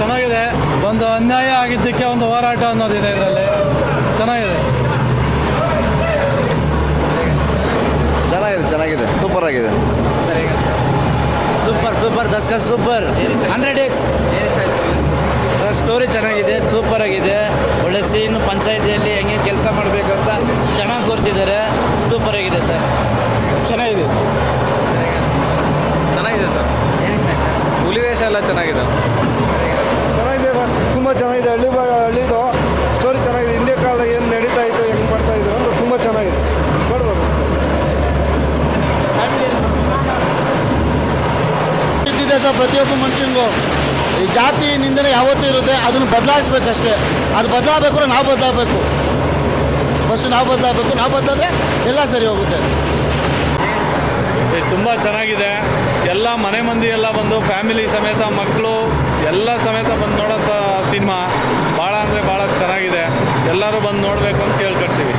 ಒಂದು ಅನ್ಯಾಯ ಆಗಿದ್ದಕ್ಕೆ ಒಂದು ಹೋರಾಟ ಅನ್ನೋದಿದೆ ಇದರಲ್ಲಿ. ಚೆನ್ನಾಗಿದೆ. ಚೆನ್ನಾಗಿದೆ ಚೆನ್ನಾಗಿದೆ. ಸೂಪರ್ ಆಗಿದೆ. Super super ದಸ್ಕ super hundred days sir story ಚೆನ್ನಾಗಿದೆ ಸೂಪರ್ ಆಗಿದೆ. ಒಳ್ಳೆ ಸೀನ್ ಪಂಚಾಯತಿಯಲ್ಲಿ ಹೆಂಗೆ ಕೆಲಸ ಮಾಡಬೇಕು ಅಂತ ಚೆನ್ನಾಗಿ ತೋರಿಸಿದ್ದಾರೆ. ಸೂಪರ್ ಆಗಿದೆ ಸರ್ ಚೆನ್ನಾಗಿದೆ. ಚೆನ್ನಾಗಿದೆ ಸರ್ ಹುಲಿವೇಷ ಎಲ್ಲ ಚೆನ್ನಾಗಿದೆ ಚೆನ್ನಾಗಿದೆ. ತುಂಬ ಚೆನ್ನಾಗಿದೆ. ಹಳ್ಳಿ ಭಾಗ ಹಳ್ಳಿದು ಸ್ಟೋರಿ ಚೆನ್ನಾಗಿದೆ. ಹಿಂದೆ ಕಾಲ ಏನು ನಡೀತಾ ಇತ್ತು ಹೆಂಗೆ ಮಾಡ್ತಾ ಇದ್ರು ಅಂತ ತುಂಬ ಚೆನ್ನಾಗಿದೆ. ನೋಡ್ಬೋದು ಸರ್ ಇದ್ದಿದೆ ಸರ್ ಪ್ರತಿಯೊಬ್ಬ ಮನುಷ್ಯನಿಗೂ. ಈ ಜಾತಿ ನಿಂದನೆ ಯಾವತ್ತೂ ಇರುತ್ತೆ ಅದನ್ನು ಬದಲಾಯಿಸ್ಬೇಕಷ್ಟೇ. ಅದು ಬದಲಾಗಬೇಕು ನಾವು ಬದಲಾಗಬೇಕು. ಫಸ್ಟ್ ನಾವು ಬದಲಾಗಬೇಕು. ನಾವು ಬದಲಾದ್ರೆ ಎಲ್ಲ ಸರಿ ಹೋಗುತ್ತೆ. ತುಂಬ ಚೆನ್ನಾಗಿದೆ. ಎಲ್ಲ ಮನೆ ಮಂದಿ ಎಲ್ಲ ಬಂದು ಫ್ಯಾಮಿಲಿ ಸಮೇತ ಮಕ್ಕಳು ಎಲ್ಲ ಸಮೇತ ಬಂದು ನೋಡೋಂಥ ಸಿನಿಮಾ ಭಾಳ ಅಂದರೆ ಭಾಳ ಚೆನ್ನಾಗಿದೆ. ಎಲ್ಲರೂ ಬಂದು ನೋಡಬೇಕು ಅಂತ ಕೇಳ್ಕೊಳ್ತೀವಿ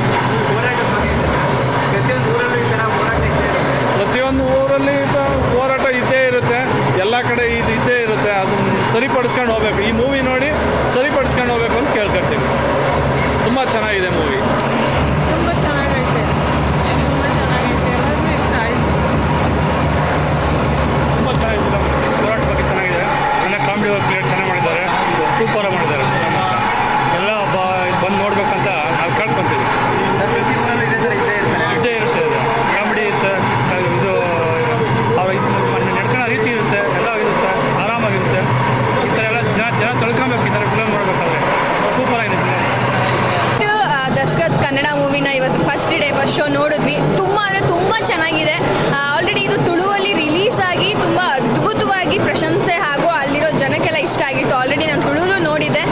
ಪ್ರತಿಯೊಂದು ಊರಲ್ಲಿ ಹೋರಾಟ ಇದ್ದೇ ಇರುತ್ತೆ. ಎಲ್ಲ ಕಡೆ ಇದು ಇದ್ದೇ ಇರುತ್ತೆ. ಅದನ್ನ ಸರಿಪಡಿಸ್ಕೊಂಡು ಹೋಗ್ಬೇಕು. ಈ ಮೂವಿ ನೋಡಿ ಸರಿಪಡಿಸ್ಕೊಂಡು ಹೋಗ್ಬೇಕು ಅಂತ ಕೇಳ್ಕೊಳ್ತೀವಿ ತುಂಬ ಚೆನ್ನಾಗಿದೆ ಮೂವಿ ತುಂಬ ಚೆನ್ನಾಗೈತೆ ತುಂಬ ಚೆನ್ನಾಗೈತೆ ಎಲ್ಲರಿಗೂ ಇಷ್ಟ ಆಯಿತು ತುಂಬ ಚೆನ್ನಾಗಿದೆ ಹೋರಾಟ ಬಗ್ಗೆ ಚೆನ್ನಾಗಿದೆ ಎಲ್ಲ ಕಾಮಿಡಿ ಪ್ಲೇಯರ್ ಚೆನ್ನಾಗಿ ಮಾಡಿದ್ದಾರೆ ಸೂಪರಾಗಿ ಮಾಡಿದ್ದಾರೆ ಎಲ್ಲ ಬಂದು ನೋಡ್ಬೇಕಂತ ನಾವು ಕೇಳ್ಕೊತೀವಿ ಇದ್ದೇ ಇರುತ್ತೆ ಅದು ಕಾಮಿಡಿ ಇರುತ್ತೆ ಅದು ಇದು ಅವ್ರ ಇದು ನಡ್ಕೊಳ್ಳೋ ರೀತಿ ಇರುತ್ತೆ ಎಲ್ಲ ಇರುತ್ತೆ ಆರಾಮಾಗಿರುತ್ತೆ ಈ ಥರ ಎಲ್ಲ ಜನ ಜನ ತಿಳ್ಕೊಬೇಕು ಈ ಥರ ಫಿಲಮ್ ನೋಡ್ಬೇಕಾದ್ರೆ ಸೂಪರಾಗಿದೆ ಫಿಲಮ್ ದಸ್ಕತ್ ಕನ್ನಡ ಮೂವಿನ ಇವತ್ತು ಫಸ್ಟ್ ಶೋ ನೋಡಿದ್ವಿ. ತುಂಬ ಅಂದರೆ ತುಂಬ ಚೆನ್ನಾಗಿದೆ. ಆಲ್ರೆಡಿ ಇದು ತುಳುವಲ್ಲಿ ರಿಲೀಸ್ ಆಗಿ ತುಂಬ ಅದ್ಭುತವಾಗಿ ಪ್ರಶಂಸೆ ಹಾಗೂ ಅಲ್ಲಿರೋ ಜನಕ್ಕೆಲ್ಲ ಇಷ್ಟ ಆಗಿತ್ತು. ಆಲ್ರೆಡಿ ನಾನು ತುಳುಲು ನೋಡಿದ್ದೆ.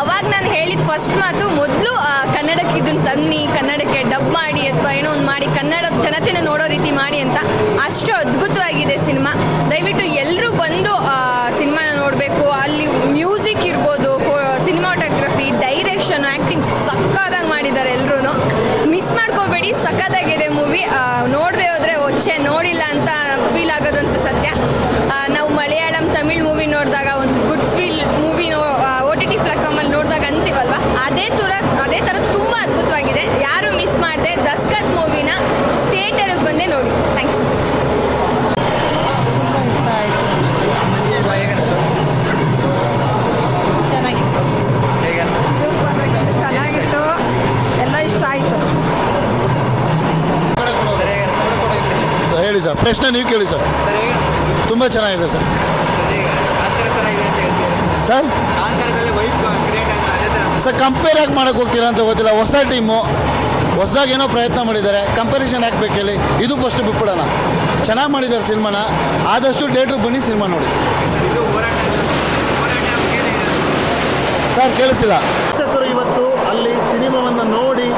ಅವಾಗ ನಾನು ಹೇಳಿದ ಫಸ್ಟ್ ಮಾತು ಮೊದಲು ಕನ್ನಡಕ್ಕೆ ಇದನ್ನು ತನ್ನಿ, ಕನ್ನಡಕ್ಕೆ ಡಬ್ ಮಾಡಿ ಅಥವಾ ಏನೋ ಒಂದು ಮಾಡಿ ಕನ್ನಡದ ಜನತೆನ ನೋಡೋ ರೀತಿ ಮಾಡಿ ಅಂತ ಅಷ್ಟು ಅದ್ಭುತವಾಗಿದೆ ಸಿನಿಮಾ. ದಯವಿಟ್ಟು ಎಲ್ಲರೂ ಬಂದು ಸಿನಿಮಾನ ನೋಡಬೇಕು. ಅಲ್ಲಿ ಮ್ಯೂಸಿಕ್ ಇರ್ಬೋದು ಸಿನಿಮಾಟೋಗ್ರಫಿ ಡೈರೆಕ್ಷನ್ ಆ್ಯಕ್ಟಿಂಗ್ ಸಕ್ಕತ್ತಾಗಿ ಮಾಡಿದ್ದಾರೆ ಎಲ್ಲರೂ ಮಿಸ್ ಮಾಡ್ಕೋಬೇಡಿ ಸಖತ್ತಾಗಿದೆ ಮೂವಿ ನೋಡದೆ ಹೋದ್ರೆ ಒಚ್ಚೆ ನೋಡಿಲ್ಲ ಅಂತ ಫೀಲ್ ಆಗೋದಂತೂ ಸತ್ಯ. ನಾವು ಮಲಯಾಳಂ ತಮಿಳ್ ಮೂವಿ ನೋಡಿದಾಗ, ಒಂದು good feel movie O T T ಪ್ಲಾಟ್ಫಾರ್ಮಲ್ಲಿ ನೋಡಿದಾಗ ಅಂತೀವಲ್ವ? ಅದೇ ಥರ ಅದೇ ಥರ ತುಂಬ ಅದ್ಭುತವಾಗಿದೆ. ಯಾರು ಮಿಸ್ ಮಾಡಿದೆ ದಸ್ಕತ್ ಮೂವಿನ ಥಿಯೇಟರ್ಗೆ ಬಂದೇ ನೋಡಿ. ಥ್ಯಾಂಕ್ಸ್ ಸರ್ ಹೇಳಿ ಸರ್. ಪ್ರಶ್ನೆ ನೀವು ಕೇಳಿ ಸರ್. ತುಂಬ ಚೆನ್ನಾಗಿದೆ ಸರ್. Sir sir? ಕಂಪೇರ್ ಯಾಕೆ ಮಾಡೋಕ್ಕೆ ಹೋಗ್ತೀರಾ ಅಂತ ಗೊತ್ತಿಲ್ಲ. ಹೊಸ ಟೀಮು ಹೊಸದಾಗಿ ಏನೋ ಪ್ರಯತ್ನ ಮಾಡಿದ್ದಾರೆ. ಕಂಪ್ಯಾರಿಸನ್ ಯಾಕೆ ಬೇಕು ಹೇಳಿ. ಇದು ಫಸ್ಟ್ ಬಿಟ್ಬಿಡೋಣ. ಚೆನ್ನಾಗಿ ಮಾಡಿದ್ದಾರೆ ಸಿನಿಮಾನ. ಆದಷ್ಟು ಥಿಯೇಟ್ರಿಗೆ ಬನ್ನಿ ಸಿನಿಮಾ ನೋಡಿ. ಸರ್ ಕೇಳಿಸ್ತಿಲ್ಲ. ಪ್ರೇಕ್ಷಕರು ಇವತ್ತು ಅಲ್ಲಿ ಸಿನಿಮಾವನ್ನು ನೋಡಿ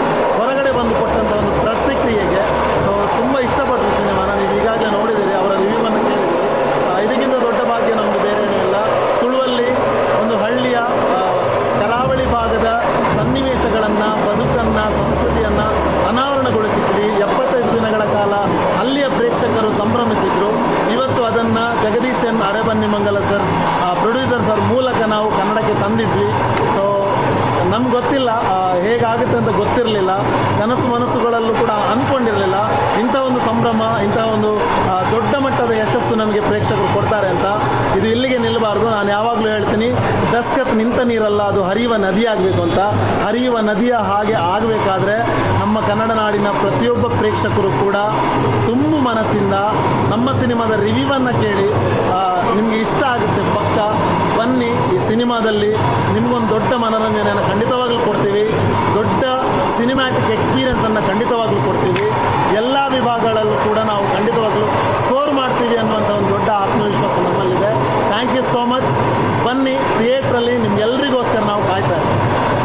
ಅರೆಬನ್ನಿಮಂಗಲ ಸರ್. ಪ್ರೊಡ್ಯೂಸರ್ ಸರ್ ಮೂಲಕ ನಾವು ಕನ್ನಡಕ್ಕೆ ತಂದಿದ್ವಿ. ಸೊ ನಮ್ಗೆ ಗೊತ್ತಿಲ್ಲ ಹೇಗಾಗುತ್ತೆ ಅಂತ ಗೊತ್ತಿರಲಿಲ್ಲ. ಕನಸು ಮನಸ್ಸುಗಳಲ್ಲೂ ಕೂಡ ಅಂದ್ಕೊಂಡಿರಲಿಲ್ಲ ಇಂಥ ಒಂದು ಸಂಭ್ರಮ, ಇಂಥ ಒಂದು ದೊಡ್ಡ ಮಟ್ಟದ ಯಶಸ್ಸು ನಮಗೆ ಪ್ರೇಕ್ಷಕರು ಕೊಡ್ತಾರೆ ಅಂತ. ಇದು ಇಲ್ಲಿಗೆ ನಿಲ್ಲಬಾರ್ದು. ನಾನು ಯಾವಾಗಲೂ ಹೇಳ್ತೀನಿ ದಸ್ಕತ್ ನಿಂತ ನೀರಲ್ಲ, ಅದು ಹರಿಯುವ ನದಿ ಆಗಬೇಕು ಅಂತ. ಹರಿಯುವ ನದಿಯ ಹಾಗೆ ಆಗಬೇಕಾದ್ರೆ ನಮ್ಮ ಕನ್ನಡ ನಾಡಿನ ಪ್ರತಿಯೊಬ್ಬ ಪ್ರೇಕ್ಷಕರು ಕೂಡ ತುಂಬು ಮನಸ್ಸಿಂದ ನಮ್ಮ ಸಿನಿಮಾದ ರಿವ್ಯೂವನ್ನು ಕೇಳಿ ನಿಮಗೆ ಇಷ್ಟ ಆಗುತ್ತೆ ಪಕ್ಕ ಬನ್ನಿ ಈ ಸಿನಿಮಾದಲ್ಲಿ ನಿಮಗೊಂದು ದೊಡ್ಡ ಮನೋರಂಜನೆಯನ್ನು ಖಂಡಿತವಾಗಲೂ ಕೊಡ್ತೀವಿ. ದೊಡ್ಡ ಸಿನಿಮ್ಯಾಟಿಕ್ ಎಕ್ಸ್ಪೀರಿಯನ್ಸನ್ನು ಖಂಡಿತವಾಗಲೂ ಕೊಡ್ತೀವಿ. ಎಲ್ಲ ವಿಭಾಗಗಳಲ್ಲೂ ಕೂಡ ನಾವು ಖಂಡಿತವಾಗಲೂ ಸ್ಕೋರ್ ಮಾಡ್ತೀವಿ ಅನ್ನುವಂಥ ಒಂದು ದೊಡ್ಡ ಆತ್ಮವಿಶ್ವಾಸ ನಮ್ಮಲ್ಲಿದೆ. ಥ್ಯಾಂಕ್ ಯು ಸೋ ಮಚ್ ಬನ್ನಿ ಥಿಯೇಟ್ರಲ್ಲಿ ನಿಮ್ಗೆಲ್ರಿಗೋಸ್ಕರ ನಾವು ಕಾಯ್ತಾ ಇದ್ದೀವಿ